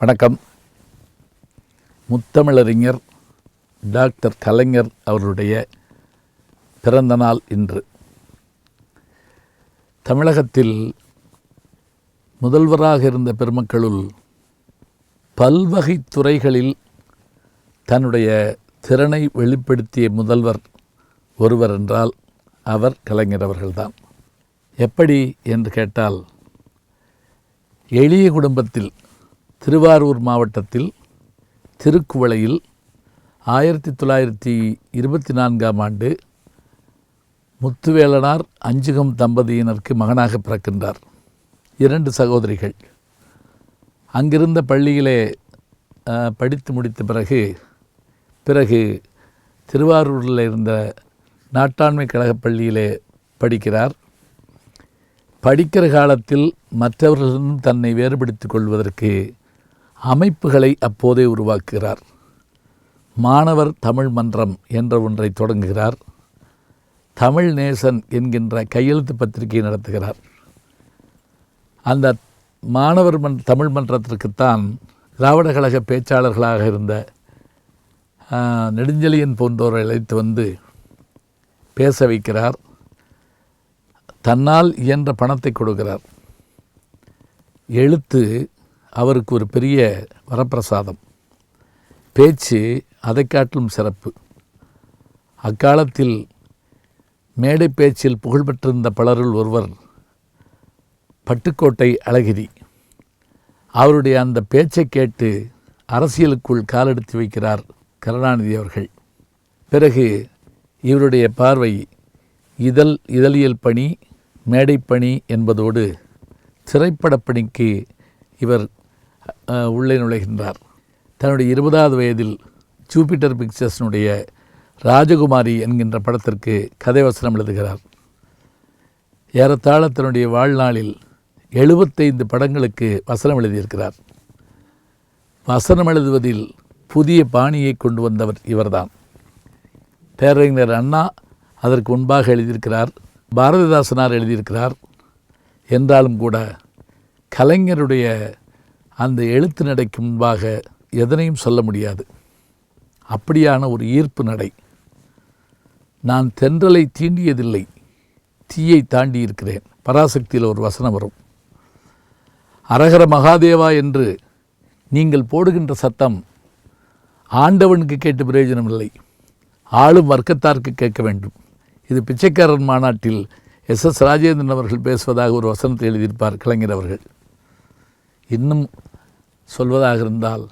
வணக்கம். முத்தமிழறிஞர் டாக்டர் கலைஞர் அவருடைய பிறந்த நாள் இன்று. தமிழகத்தில் முதல்வராக இருந்த பெருமக்களுள் பல்வகை துறைகளில் தன்னுடைய திறனை வெளிப்படுத்திய முதல்வர் ஒருவர் என்றால் அவர் கலைஞர் அவர்கள்தான். எப்படி என்று கேட்டால் எளிய குடும்பத்தில் திருவாரூர் மாவட்டத்தில் திருக்குவளையில் ஆயிரத்தி தொள்ளாயிரத்தி இருபத்தி நான்காம் ஆண்டு முத்துவேலனார் அஞ்சுகம் தம்பதியினருக்கு மகனாக பிறக்கின்றார். இரண்டு சகோதரிகள். அங்கிருந்த பள்ளியிலே படித்து முடித்த பிறகு பிறகு திருவாரூரில் இருந்த நாட்டாண்மை கழகப் பள்ளியிலே படிக்கிறார். படிக்கிற காலத்தில் மற்றவர்களிடம் தன்னை வேறுபடுத்திக் கொள்வதற்கு அமைப்புகளை அப்போதே உருவாக்குகிறார். மாணவர் தமிழ் மன்றம் என்ற ஒன்றை தொடங்குகிறார். தமிழ் நேசன் என்கின்ற கையெழுத்து பத்திரிகை நடத்துகிறார். அந்த மாணவர் மன் தமிழ் மன்றத்திற்குத்தான் திராவிட கழக பேச்சாளர்களாக இருந்த நெடுஞ்செழியன் போன்றோரை அழைத்து வந்து பேச வைக்கிறார். தன்னால் இயன்ற பணத்தை கொடுக்கிறார். எழுத்து அவருக்கு ஒரு பெரிய வரப்பிரசாதம். பேச்சு அதை காட்டிலும் சிறப்பு. அக்காலத்தில் மேடை பேச்சில் புகழ்பெற்றிருந்த பலருள் ஒருவர் பட்டுக்கோட்டை அழகிரி. அவருடைய அந்த பேச்சை கேட்டு அரசியலுக்குள் காலெடுத்து வைக்கிறார் கருணாநிதி அவர்கள். பிறகு இவருடைய பார்வை இதழ் இதழியல் பணி மேடைப்பணி என்பதோடு திரைப்படப்பணிக்கு இவர் உள்ளே நுழைகின்றார். தன்னுடைய இருபதாவது வயதில் ஜூபிட்டர் பிக்சர்ஸினுடைய ராஜகுமாரி என்கின்ற படத்திற்கு கதை வசனம் எழுதுகிறார். ஏறத்தாழ தன்னுடைய வாழ்நாளில் எழுபத்தைந்து படங்களுக்கு வசனம் எழுதியிருக்கிறார். வசனம் எழுதுவதில் புதிய பாணியை கொண்டு வந்தவர் இவர்தான். பேரறிஞர் அண்ணா அதற்கு முன்பாக எழுதியிருக்கிறார் பாரதிதாசனார் எழுதியிருக்கிறார். என்றாலும் கூட கலைஞருடைய அந்த எழுத்து நடைக்கு முன்பாக எதனையும் சொல்ல முடியாது. அப்படியான ஒரு ஈர்ப்பு நடை. நான் தென்றலை தீண்டியதில்லை தீயை தாண்டி இருக்கிறேன் பராசக்தியில் ஒரு வசனம் வரும். அரகர மகாதேவா என்று நீங்கள் போடுகின்ற சத்தம் ஆண்டவனுக்கு கேட்டு பிரயோஜனம் இல்லை ஆளும் வர்க்கத்தார்க்கு கேட்க வேண்டும். இது பிச்சைக்காரன் மாநாட்டில் எஸ் எஸ் ராஜேந்திரன் அவர்கள் பேசுவதாக ஒரு வசனத்தை எழுதியிருப்பார் கலைஞர் அவர்கள். இன்னும் சொல்வதாக இருந்தால்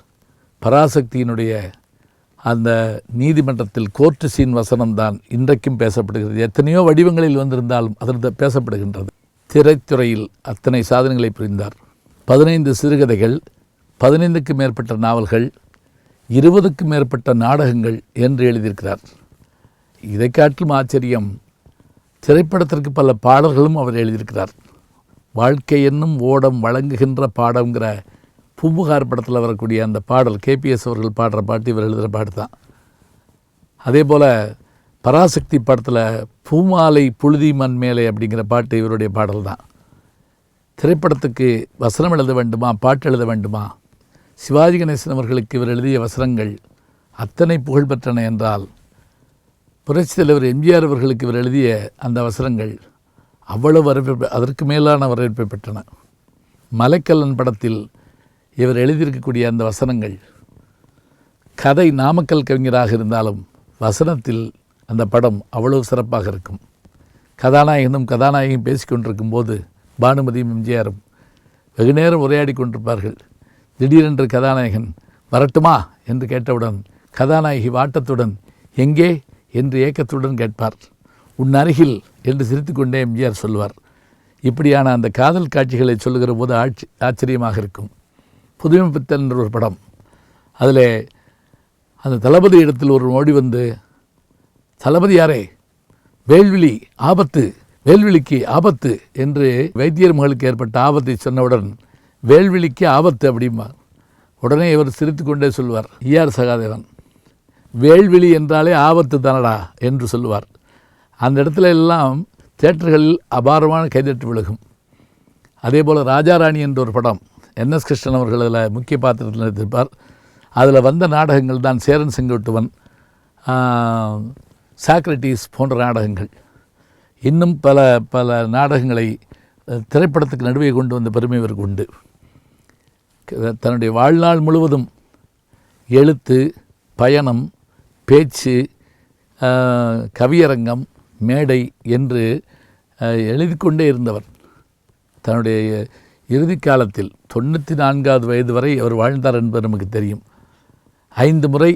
பராசக்தியினுடைய அந்த நீதிமன்றத்தில் கோர்ட்டு சீன் வசனம்தான் இன்றைக்கும் பேசப்படுகிறது. எத்தனையோ வடிவங்களில் வந்திருந்தாலும் அதற்கு பேசப்படுகின்றது. திரைத்துறையில் அத்தனை சாதனைகளை புரிந்தார். பதினைந்து சிறுகதைகள் பதினைந்துக்கு மேற்பட்ட நாவல்கள் இருபதுக்கும் மேற்பட்ட நாடகங்கள் என்று எழுதியிருக்கிறார். இதை காட்டிலும் ஆச்சரியம். திரைப்படத்திற்கு பல பாடல்களும் அவர் எழுதியிருக்கிறார். வாழ்க்கை என்னும் ஓடம் வழங்குகின்ற பாடங்கிற பூம்புகார் படத்தில் வரக்கூடிய அந்த பாடல் கேபிஎஸ் அவர்கள் பாடுற பாட்டு இவர் எழுதுகிற பாட்டு தான். அதே போல் பராசக்தி படத்தில் பூமாலை புழுதி மண் மேலே அப்படிங்கிற பாட்டு இவருடைய பாடல் தான். திரைப்படத்துக்கு வசனம் எழுத வேண்டுமா பாட்டு எழுத வேண்டுமா? சிவாஜி கணேசன் அவர்களுக்கு இவர் எழுதிய வசனங்கள் அத்தனை புகழ் பெற்றன என்றால் புரட்சித் தலைவர் எம்ஜிஆர் அவர்களுக்கு இவர் எழுதிய அந்த வசனங்கள் அவ்வளவு வரவேற்பு அதற்கு மேலான வரவேற்பை பெற்றன. மலைக்கல்லன் படத்தில் இவர் எழுதியிருக்கக்கூடிய அந்த வசனங்கள் கதை நாமக்கல் கவிஞராக இருந்தாலும் வசனத்தில் அந்த படம் அவ்வளவு சிறப்பாக இருக்கும். கதாநாயகனும் கதாநாயகியும் பேசிக்கொண்டிருக்கும் போது பானுமதியும் எம்ஜிஆரும் வெகு நேரம் உரையாடி கொண்டிருப்பார்கள். திடீரென்று கதாநாயகன் வரட்டுமா? என்று கேட்டவுடன் கதாநாயகி வாட்டத்துடன் எங்கே? என்று ஏக்கத்துடன் கேட்பார். உன் அருகில் என்று சிரித்துக்கொண்டே எம்ஜிஆர் சொல்வார் இப்படியான அந்த காதல் காட்சிகளை சொல்லுகிற போது ஆட்சி ஆச்சரியமாக இருக்கும். புதுமை பித்தன் என்ற ஒரு படம். அதில் அந்த தளபதி இடத்தில் ஒரு ஓடி வந்து தளபதி யாரே? வேல்விழி ஆபத்து வேல்விழிக்கு ஆபத்து என்று வைத்தியர் மகளுக்கு ஏற்பட்ட ஆபத்தை சொன்னவுடன் வேல்விழிக்கு ஆபத்து அப்படிம்பார். உடனே இவர் சிரித்துக்கொண்டே சொல்வார் ஈஆர் சகாதேவன் வேல்விழி என்றாலே ஆபத்து தானடா என்று சொல்லுவார் அந்த இடத்துல எல்லாம் தேட்டர்களில் அபாரமான கைதட்டு விழுகும். அதே போல் ராஜாராணி என்ற ஒரு படம் என்எஸ் கிருஷ்ணன் அவர்கள் அதில் முக்கிய பாத்திரத்தில் நடித்திருப்பார். அதில் வந்த நாடகங்கள் தான் சேரன் செங்கோட்டுவன் சாக்ரட்டிஸ் போன்ற நாடகங்கள். இன்னும் பல பல நாடகங்களை திரைப்படத்துக்கு நடுவே கொண்டு வந்த பெருமை இவருக்கு உண்டு. தன்னுடைய வாழ்நாள் முழுவதும் எழுத்து பயணம் பேச்சு கவியரங்கம் மேடை என்று எழுதி கொண்டே இருந்தவர். தன்னுடைய இறுதி காலத்தில் தொண்ணூற்றி நான்காவது வயது வரை அவர் வாழ்ந்தார் என்பது நமக்கு தெரியும். ஐந்து முறை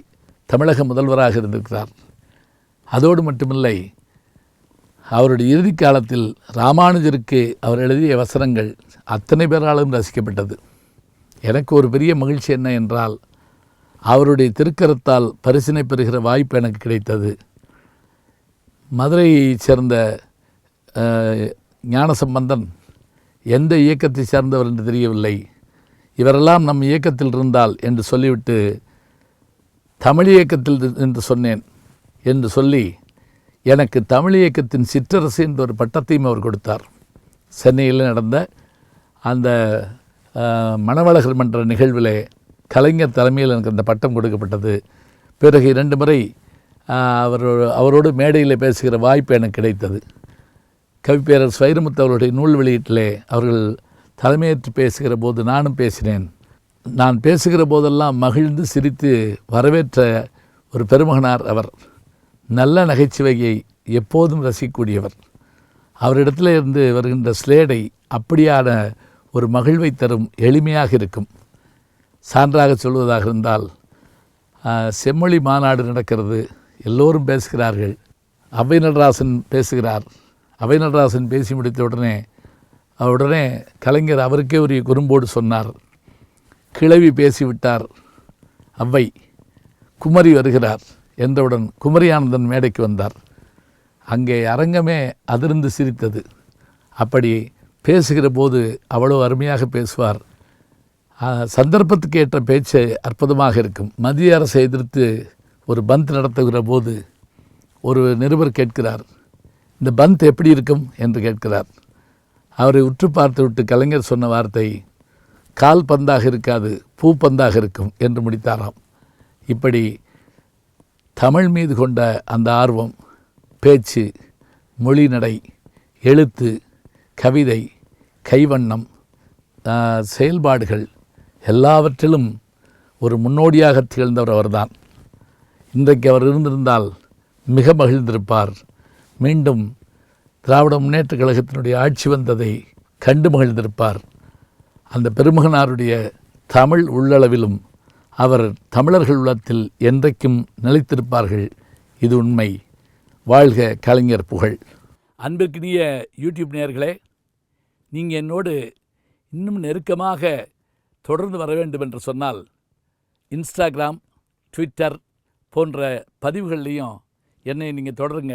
தமிழக முதல்வராக இருந்திருக்கிறார். அதோடு மட்டுமில்லை அவருடைய இறுதி காலத்தில் ராமானுஜருக்கு அவர் எழுதிய வசனங்கள் அத்தனை பேராலும் ரசிக்கப்பட்டது. எனக்கு ஒரு பெரிய மகிழ்ச்சி என்ன என்றால் அவருடைய திருக்கரத்தால் பரிசினை பெறுகிற வாய்ப்பு எனக்கு கிடைத்தது. மதுரையைச் சேர்ந்த ஞானசம்பந்தன் எந்த இயக்கத்தை சேர்ந்தவர் என்று தெரியவில்லை. இவரெல்லாம் நம் இயக்கத்தில் இருந்தால் என்று சொல்லிவிட்டு தமிழ் இயக்கத்தில் என்று சொன்னேன் என்று சொல்லி எனக்கு தமிழ் இயக்கத்தின் சிற்றரசு என்ற ஒரு பட்டத்தையும் அவர் கொடுத்தார். சென்னையில் நடந்த அந்த மணவழகர் மன்ற நிகழ்விலே கலைஞர் தலைமையில் எனக்கு அந்த பட்டம் கொடுக்கப்பட்டது. பிறகு இரண்டு முறை அவர் அவரோடு மேடையில் பேசுகிற வாய்ப்பு எனக்கு கிடைத்தது. கவிப்பேரர் வைரமுத்து அவருடைய நூல் வெளியீட்டிலே அவர்கள் தலைமையேற்று பேசுகிற போது நானும் பேசினேன். நான் பேசுகிற போதெல்லாம் மகிழ்ந்து சிரித்து வரவேற்ற ஒரு பெருமகனார் அவர். நல்ல நகைச்சுவையை எப்போதும் ரசிக்கக்கூடியவர். அவரிடத்தில் இருந்து வருகின்ற ஸ்லேடை அப்படியான ஒரு மகிழ்வை தரும் எளிமையாக இருக்கும். சான்றாக சொல்வதாக இருந்தால் செம்மொழி மாநாடு நடக்கிறது எல்லோரும் பேசுகிறார்கள் அவை நடராசன் பேசுகிறார் அவை நடராசன் பேசி முடித்த உடனே உடனே கலைஞர் அவருக்கே ஒரு குறும்போடு சொன்னார். கிழவி பேசிவிட்டார். அவ்வை குமரி வருகிறார் என்றவுடன் குமரியானந்தன் மேடைக்கு வந்தார். அங்கே அரங்கமே அதிர்ந்து சிரித்தது. அப்படி பேசுகிற போது அவ்வளோ அருமையாக பேசுவார். சந்தர்ப்பத்துக்கு ஏற்ற பேச்சு அற்புதமாக இருக்கும். மத்திய அரசை எதிர்த்து ஒரு பந்த் நடத்துகிற போது ஒரு நிருபர் கேட்கிறார். இந்த பந்த் எப்படி இருக்கும் என்று கேட்கிறார். அவரை உற்று பார்த்து விட்டு கலைஞர் சொன்ன வார்த்தை கால் பந்தாக இருக்காது பூ பந்தாக இருக்கும் என்று முடித்தாராம். இப்படி தமிழ் மீது கொண்ட அந்த ஆர்வம் பேச்சு மொழி நடை எழுத்து கவிதை கைவண்ணம் செயல்பாடுகள் எல்லாவற்றிலும் ஒரு முன்னோடியாக திகழ்ந்தவர் அவர்தான். இன்றைக்கு அவர் இருந்திருந்தால் மிக மகிழ்ந்திருப்பார். மீண்டும் திராவிட முன்னேற்ற கழகத்தினுடைய ஆட்சி வந்ததை கண்டு மகிழ்ந்திருப்பார். அந்த பெருமகனாருடைய தமிழ் உள்ளளவிலும் அவர் தமிழர்கள் உள்ளத்தில் என்றைக்கும் நிலைத்திருப்பார்கள். இது உண்மை. வாழ்க கலைஞர் புகழ். அன்பிற்கினிய யூடியூப் நேயர்களே நீங்கள் என்னோடு இன்னும் நெருக்கமாக தொடர்ந்து வர வேண்டும் என்று சொன்னால் இன்ஸ்டாகிராம் ட்விட்டர் போன்ற பதிவுகள்லையும் என்னை நீங்கள் தொடருங்க.